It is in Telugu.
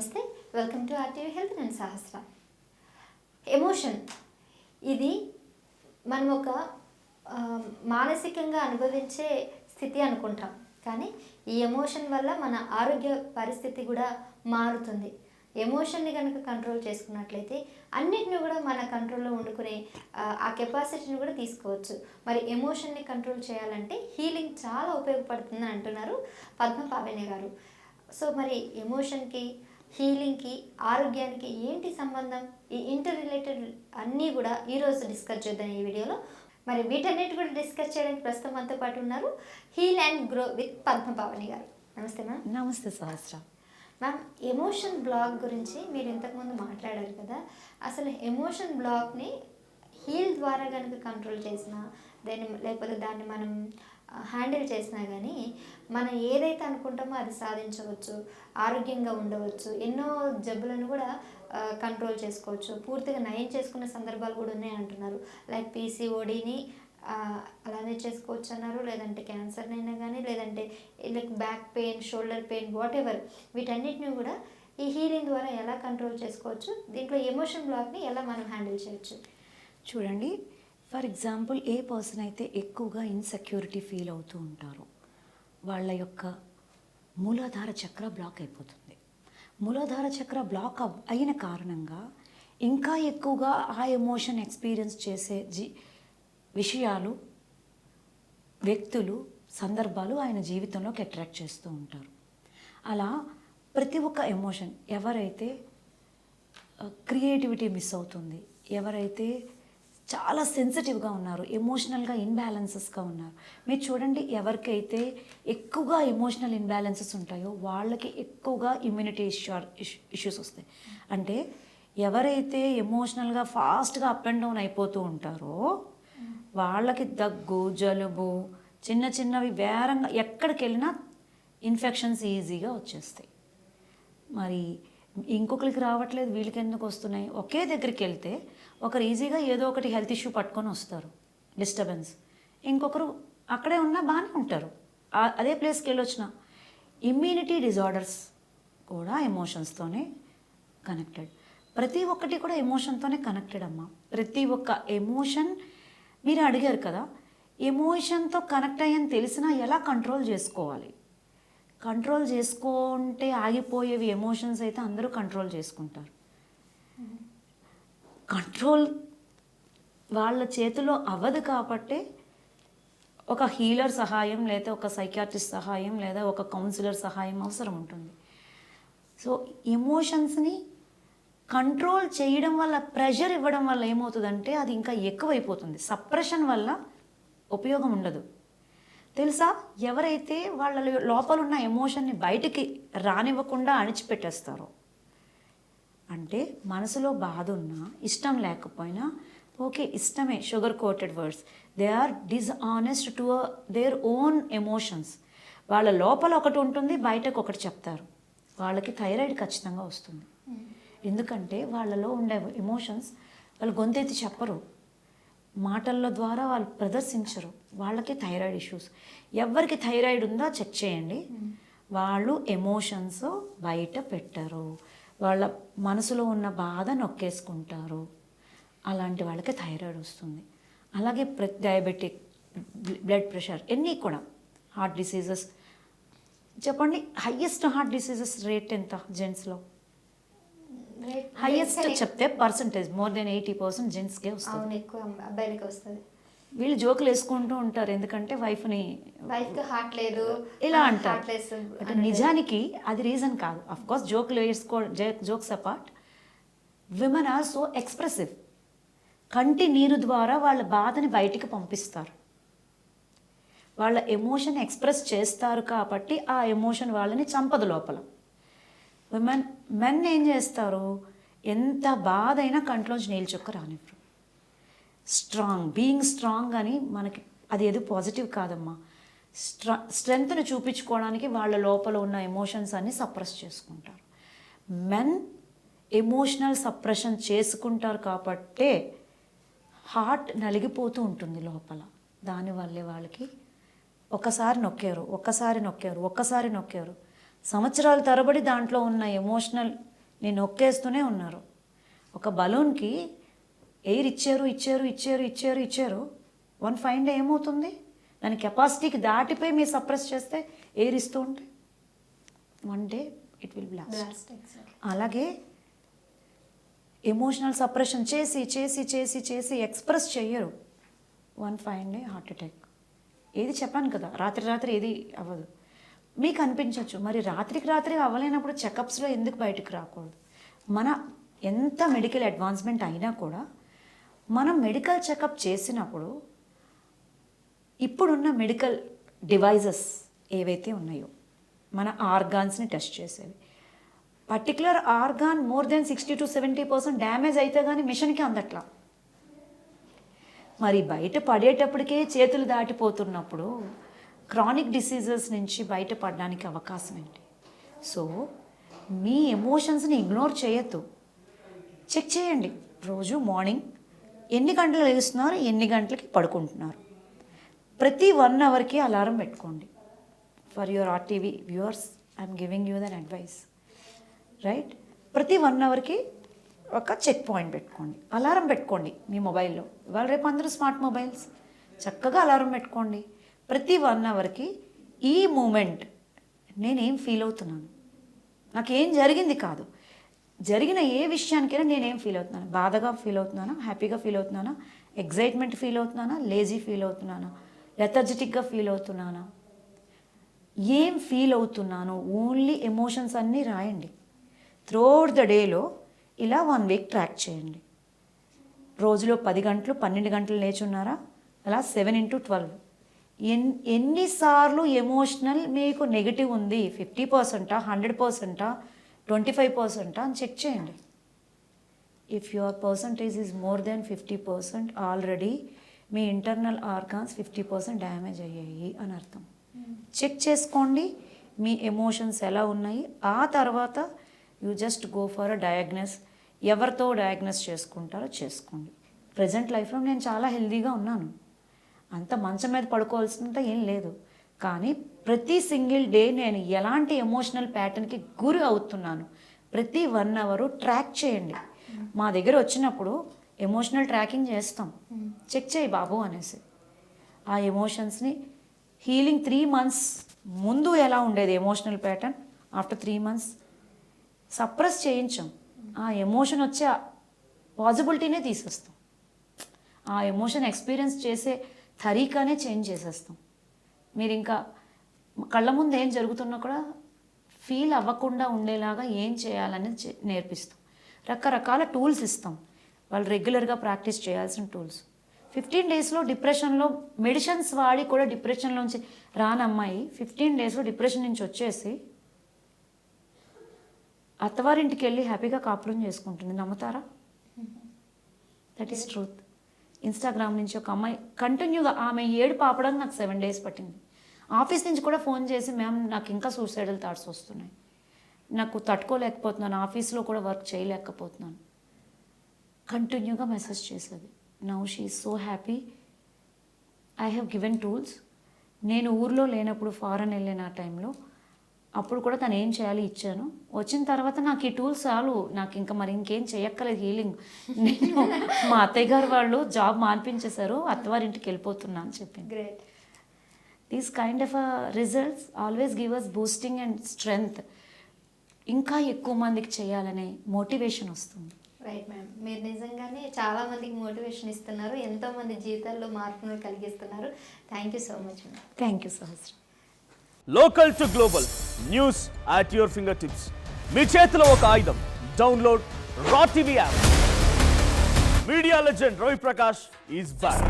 నమస్తే వెల్కమ్ టు ఆర్టీవీ హెల్త్ నేను సహస్ర. ఎమోషన్ ఇది మనం ఒక మానసికంగా అనుభవించే స్థితి అనుకుంటాం. కానీ ఈ ఎమోషన్ వల్ల మన ఆరోగ్య పరిస్థితి కూడా మారుతుంది. ఎమోషన్ని కనుక కంట్రోల్ చేసుకున్నట్లయితే అన్నిటిని కూడా మన కంట్రోల్లో వండుకునే ఆ, ఆ కెపాసిటీని కూడా తీసుకోవచ్చు. మరి ఎమోషన్ని కంట్రోల్ చేయాలంటే హీలింగ్ చాలా ఉపయోగపడుతుందని అంటున్నారు పద్మ పావేనే గారు. సో మరి ఎమోషన్కి హీలింగ్కి ఆరోగ్యానికి ఏంటి సంబంధం? ఈ ఇంటర్ రిలేటెడ్ అన్నీ కూడా ఈరోజు డిస్కస్ చేద్దాం ఈ వీడియోలో. మరి వీటన్నిటి కూడా డిస్కస్ చేయడానికి ప్రస్తుతం మనతో పాటు ఉన్నారు heal and grow with Padma Pavani గారు. నమస్తే మ్యామ్. నమస్తే సహస్ర. మ్యామ్ ఎమోషన్ బ్లాక్ గురించి మీరు ఇంతకుముందు మాట్లాడారు కదా. అసలు ఎమోషన్ బ్లాక్ని హీల్ ద్వారా కనుక కంట్రోల్ చేసినా దాన్ని లేకపోతే దాన్ని మనం హ్యాండిల్ చేసినా కానీ మనం ఏదైతే అనుకుంటామో అది సాధించవచ్చు ఆరోగ్యంగా ఉండవచ్చు ఎన్నో జబ్బులను కూడా కంట్రోల్ చేసుకోవచ్చు. పూర్తిగా నయం చేసుకునే సందర్భాలు కూడా ఉన్నాయి అంటున్నారు. లైక్ పీసీఓడిని అలానే చేసుకోవచ్చు అన్నారు. లేదంటే క్యాన్సర్నైనా కానీ లేదంటే like back pain shoulder pain whatever వీటన్నిటిని కూడా ఈ హీలింగ్ ద్వారా ఎలా కంట్రోల్ చేసుకోవచ్చు దీంట్లో ఎమోషన్ బ్లాక్ని ఎలా మనం హ్యాండిల్ చేయొచ్చు? చూడండి. ఫర్ ఎగ్జాంపుల్ ఏ పర్సన్ అయితే ఎక్కువగా ఇన్సెక్యూరిటీ ఫీల్ అవుతూ ఉంటారో వాళ్ళ యొక్క మూలాధార చక్ర బ్లాక్ అయిపోతుంది. మూలాధార చక్ర బ్లాక్ అయిన కారణంగా ఇంకా ఎక్కువగా ఆ ఎమోషన్ ఎక్స్పీరియన్స్ చేసే జీ విషయాలు వ్యక్తులు సందర్భాలు ఆయన జీవితంలోకి అట్రాక్ట్ చేస్తూ ఉంటారు. అలా ప్రతి ఒక్క ఎమోషన్ ఎవరైతే క్రియేటివిటీ మిస్ అవుతుంది ఎవరైతే చాలా సెన్సిటివ్గా ఉన్నారు ఎమోషనల్గా ఇన్బ్యాలెన్సెస్గా ఉన్నారు. మీరు చూడండి ఎవరికైతే ఎక్కువగా ఎమోషనల్ ఇన్బ్యాలెన్సెస్ ఉంటాయో వాళ్ళకి ఎక్కువగా ఇమ్యూనిటీ ఇష్యూ ఇష్యూస్ వస్తాయి. అంటే ఎవరైతే ఎమోషనల్గా ఫాస్ట్గా అప్ అండ్ డౌన్ అయిపోతూ ఉంటారో వాళ్ళకి దగ్గు జలుబు చిన్న చిన్నవి వేరంగా ఎక్కడికి వెళ్ళినా ఇన్ఫెక్షన్స్ ఈజీగా వచ్చేస్తాయి. మరి ఇంకొకరికి రావట్లేదు వీళ్ళకి ఎందుకు వస్తున్నాయి? ఒకే దగ్గరికి వెళ్తే ఒకరు ఈజీగా ఏదో ఒకటి హెల్త్ ఇష్యూ పట్టుకొని వస్తారు డిస్టర్బెన్స్. ఇంకొకరు అక్కడే ఉన్నా బాగానే ఉంటారు. అదే ప్లేస్కి వెళ్ళొచ్చిన ఇమ్యూనిటీ డిజార్డర్స్ కూడా ఎమోషన్స్తోనే కనెక్టెడ్. ప్రతి ఒక్కటి కూడా ఎమోషన్తోనే కనెక్టెడ్ అమ్మా. ప్రతి ఒక్క ఎమోషన్ మీరు అడిగారు కదా ఎమోషన్తో కనెక్ట్ అయ్యని తెలిసినా ఎలా కంట్రోల్ చేసుకోవాలి? కంట్రోల్ చేసుకుంటే ఆగిపోయేవి ఎమోషన్స్ అయితే అందరూ కంట్రోల్ చేసుకుంటారు. కంట్రోల్ వాళ్ళ చేతిలో అవ్వదు కాబట్టే ఒక హీలర్ సహాయం లేదా ఒక సైకాట్రిస్ట్ సహాయం లేదా ఒక కౌన్సిలర్ సహాయం అవసరం ఉంటుంది. సో ఎమోషన్స్ని కంట్రోల్ చేయడం వల్ల ప్రెషర్ ఇవ్వడం వల్ల ఏమవుతుందంటే అది ఇంకా ఎక్కువైపోతుంది. సప్రెషన్ వల్ల ఉపయోగం ఉండదు. తెలుసా? ఎవరైతే వాళ్ళ లోపల ఉన్న ఎమోషన్ని బయటికి రానివ్వకుండా అణిచిపెట్టేస్తారో అంటే మనసులో బాధ ఉన్నా ఇష్టం లేకపోయినా ఓకే ఇష్టమే sugar coated words they are dishonest to their own emotions వాళ్ళ లోపల ఒకటి ఉంటుంది బయటకు ఒకటి చెప్తారు. వాళ్ళకి థైరాయిడ్ ఖచ్చితంగా వస్తుంది. ఎందుకంటే వాళ్ళలో ఉండే ఎమోషన్స్ వాళ్ళు గొంతెత్తి చెప్పరు. మాటల ద్వారా వాళ్ళు ప్రదర్శించరు. వాళ్ళకి థైరాయిడ్ ఇష్యూస్ ఎవరికి థైరాయిడ్ ఉందో చెక్ చేయండి. వాళ్ళు ఎమోషన్స్ బయట పెట్టరు. వాళ్ళ మనసులో ఉన్న బాధ నొక్కేసుకుంటారు. అలాంటి వాళ్ళకి థైరాయిడ్ వస్తుంది. అలాగే ప్ర డయాబెటిక్ బ్లడ్ ప్రెషర్ ఎన్ని కూడా హార్ట్ డిసీజెస్. చెప్పండి హయ్యెస్ట్ హార్ట్ డిసీజెస్ రేట్ ఎంత జెంట్స్లో? హయ్యెస్ట్ చెప్తే percentage more than eighty percent జెంట్స్కే వస్తుంది. ఎక్కువ అబ్బాయిలకి వస్తుంది. వీళ్ళు జోకులు వేసుకుంటూ ఉంటారు. ఎందుకంటే వైఫ్ని వైఫ్ హార్ట్ లేదు. ఇలా అంటారు. నిజానికి అది రీజన్ కాదు. అఫ్ కోర్స్ జోకులు వేసుకో jokes apart women are so expressive కంటి నీరు ద్వారా వాళ్ళ బాధని బయటికి పంపిస్తారు. వాళ్ళ ఎమోషన్ ఎక్స్ప్రెస్ చేస్తారు కాబట్టి ఆ ఎమోషన్ వాళ్ళని చంపదు లోపల. విమెన్ మెన్ ఏం చేస్తారు? ఎంత బాధ అయినా కంట్లోంచి నీళ్ళు చుక్క రానివ్వరు. స్ట్రాంగ్ బీయింగ్ స్ట్రాంగ్ అని మనకి అది ఏదో పాజిటివ్ కాదమ్మా. స్ట్రా స్ట్రెంగ్త్ను చూపించుకోవడానికి వాళ్ళ లోపల ఉన్న ఎమోషన్స్ అన్ని సప్రెస్ చేసుకుంటారు. మెన్ ఎమోషనల్ సప్రెషన్ చేసుకుంటారు కాబట్టే హార్ట్ నలిగిపోతూ ఉంటుంది లోపల. దానివల్లే వాళ్ళకి ఒకసారి నొక్కారు ఒక్కసారి నొక్కారు ఒక్కసారి నొక్కారు. సంవత్సరాల తరబడి దాంట్లో ఉన్న ఎమోషనల్ నేను నొక్కేస్తూనే ఉన్నారు. ఒక బలూన్కి ఎయిర్ ఇచ్చారు ఇచ్చారు ఇచ్చారు ఇచ్చారు ఇచ్చారు. వన్ ఫైన్ డే ఏమవుతుంది? దాని కెపాసిటీకి దాటిపోయి మీరు సప్రెస్ చేస్తే ఎయిర్ ఇస్తూ ఉంటే one day it will blast. అలాగే ఎమోషనల్ సప్రెషన్ చేసి చేసి చేసి చేసి ఎక్స్ప్రెస్ చెయ్యరు. One five day heart attack. ఏది చెప్పాను కదా రాత్రి రాత్రి ఏది అవ్వదు. మీకు అనిపించవచ్చు మరి రాత్రికి రాత్రి అవ్వలేనప్పుడు చెకప్స్లో ఎందుకు బయటకు రాకూడదు? మన ఎంత మెడికల్ అడ్వాన్స్మెంట్ అయినా కూడా మనం మెడికల్ చెకప్ చేసినప్పుడు ఇప్పుడున్న మెడికల్ డివైజెస్ ఏవైతే ఉన్నాయో మన ఆర్గాన్స్ని టెస్ట్ చేసేవి. Particular organ more than sixty to seventy percent damage అయితే కానీ మిషన్కి అందట్లా. మరి బయట పడేటప్పటికే చేతులు దాటిపోతున్నప్పుడు క్రానిక్ డిసీజెస్ నుంచి బయటపడడానికి అవకాశం ఏంటి? సో మీ ఎమోషన్స్ని ఇగ్నోర్ చేయొద్దు. చెక్ చేయండి. రోజు మార్నింగ్ ఎన్ని గంటలు లేస్తున్నారు ఎన్ని గంటలకి పడుకుంటున్నారు? ప్రతి వన్ అవర్కి అలారం పెట్టుకోండి. For your RTV viewers I'm giving you then advice right ప్రతి వన్ అవర్కి ఒక చెక్ పాయింట్ పెట్టుకోండి. అలారం పెట్టుకోండి మీ మొబైల్లో. ఇవాళ రేపు అందరూ స్మార్ట్ మొబైల్స్ చక్కగా అలారం పెట్టుకోండి. ప్రతి వన్ అవర్కి ఈ మూమెంట్ నేనేం ఫీల్ అవుతున్నాను? నాకేం జరిగింది కాదు. జరిగిన ఏ విషయానికైనా నేనేం ఫీల్ అవుతున్నాను. బాధగా ఫీల్ అవుతున్నానా? హ్యాపీగా ఫీల్ అవుతున్నానా? ఎగ్జైట్మెంట్ ఫీల్ అవుతున్నానా? లేజీ ఫీల్ అవుతున్నానా? లెథర్జెటిక్గా ఫీల్ అవుతున్నానా? ఏం ఫీల్ అవుతున్నాను ఓన్లీ ఎమోషన్స్ అన్నీ రాయండి. త్రోఅవుట్ ద డేలో ఇలా వన్ వీక్ ట్రాక్ చేయండి. రోజులో పది గంటలు పన్నెండు గంటలు లేచున్నారా? అలా సెవెన్ ఇంటూ ట్వెల్వ్ ఎన్ ఎన్నిసార్లు ఎమోషనల్ మీకు నెగిటివ్ ఉంది? ఫిఫ్టీ పర్సెంటా హండ్రెడ్ పర్సెంటా ట్వంటీ ఫైవ్ పర్సెంటా? అని చెక్ చేయండి. If your percentage is more than fifty percent already me internal organs fifty percent damage అయ్యాయి అని అర్థం. చెక్ చేసుకోండి మీ ఎమోషన్స్ ఎలా ఉన్నాయి? ఆ తర్వాత you just go for a diagnose ఎవరితో డయాగ్నస్ చేసుకుంటారో చేసుకోండి. ప్రజెంట్ లైఫ్లో నేను చాలా హెల్దీగా ఉన్నాను. అంత మంచం మీద పడుకోవాల్సినంత ఏం లేదు. కానీ ప్రతి సింగిల్ డే నేను ఎలాంటి ఎమోషనల్ ప్యాటర్న్కి గురి అవుతున్నాను ప్రతి వన్ అవరు ట్రాక్ చేయండి. మా దగ్గర వచ్చినప్పుడు ఎమోషనల్ ట్రాకింగ్ చేస్తాం. చెక్ చేయి బాబు అనేసి. ఆ ఎమోషన్స్ని హీలింగ్ త్రీ మంత్స్ ముందు ఎలా ఉండేది emotional pattern? After three months suppress చేయించాం. ఆ ఎమోషన్ వచ్చే పాజిబిలిటీనే తీసేస్తాం. ఆ ఎమోషన్ ఎక్స్పీరియన్స్ చేసే తరీకానే చేంజ్ చేసేస్తాం. మీరు ఇంకా కళ్ళ ముందు ఏం జరుగుతున్నా కూడా ఫీల్ అవ్వకుండా ఉండేలాగా ఏం చేయాలని చే- నేర్పిస్తాం. రకరకాల టూల్స్ ఇస్తాం. వాళ్ళు రెగ్యులర్గా ప్రాక్టీస్ చేయాల్సిన టూల్స్. ఫిఫ్టీన్ డేస్లో డిప్రెషన్లో మెడిసిన్స్ వాడి కూడా డిప్రెషన్లోంచి రాని అమ్మాయి ఫిఫ్టీన్ డేస్లో డిప్రెషన్ నుంచి వచ్చేసి అత్తవారింటికి వెళ్ళి హ్యాపీగా కాపురం చేసుకుంటుంది. నమ్ముతారా? దట్ ఈస్ ట్రూత్ ఇన్స్టాగ్రామ్ నుంచి ఒక అమ్మాయి కంటిన్యూగా ఆమె ఏడు పాపడానికి నాకు సెవెన్ డేస్ పట్టింది. ఆఫీస్ నుంచి కూడా ఫోన్ చేసి మ్యామ్ నాకు ఇంకా సూసైడల్ థాట్స్ వస్తున్నాయి. నాకు తట్టుకోలేకపోతున్నాను. ఆఫీస్లో కూడా వర్క్ చేయలేకపోతున్నాను. కంటిన్యూగా మెసేజ్ చేసేది. Now she so happy. I have given tools. నేను ఊర్లో లేనప్పుడు ఫారెన్ వెళ్ళిన ఆ టైంలో అప్పుడు కూడా తను ఏం చేయాలి ఇచ్చాను. వచ్చిన తర్వాత నాకు ఈ టూల్స్ చాలు. నాకు ఇంకా మరి ఇంకేం చేయక్కలేదు హీలింగ్. నేను మా అత్తయ్య గారు వాళ్ళు జాబ్ మాన్పించేశారు. అత్తవారింటికి వెళ్ళిపోతున్నా అని చెప్పింది. Great. These kind of results always give us boosting and strength ఇంకా ఎక్కువ మందికి చేయాలనే మోటివేషన్ వస్తుంది. రైట్ మ్యామ్ మీరు నిజంగానే చాలా మందికి మోటివేషన్ ఇస్తున్నారు. ఎంతో మంది జీవితాల్లో మార్పును కలిగిస్తున్నారు. Thank you so much ma'am thank you సహస్రం local to global news at your fingertips మీ చేతిలో ఒక ఆయుధం. Download raw TV app media legend Ravi Prakash is back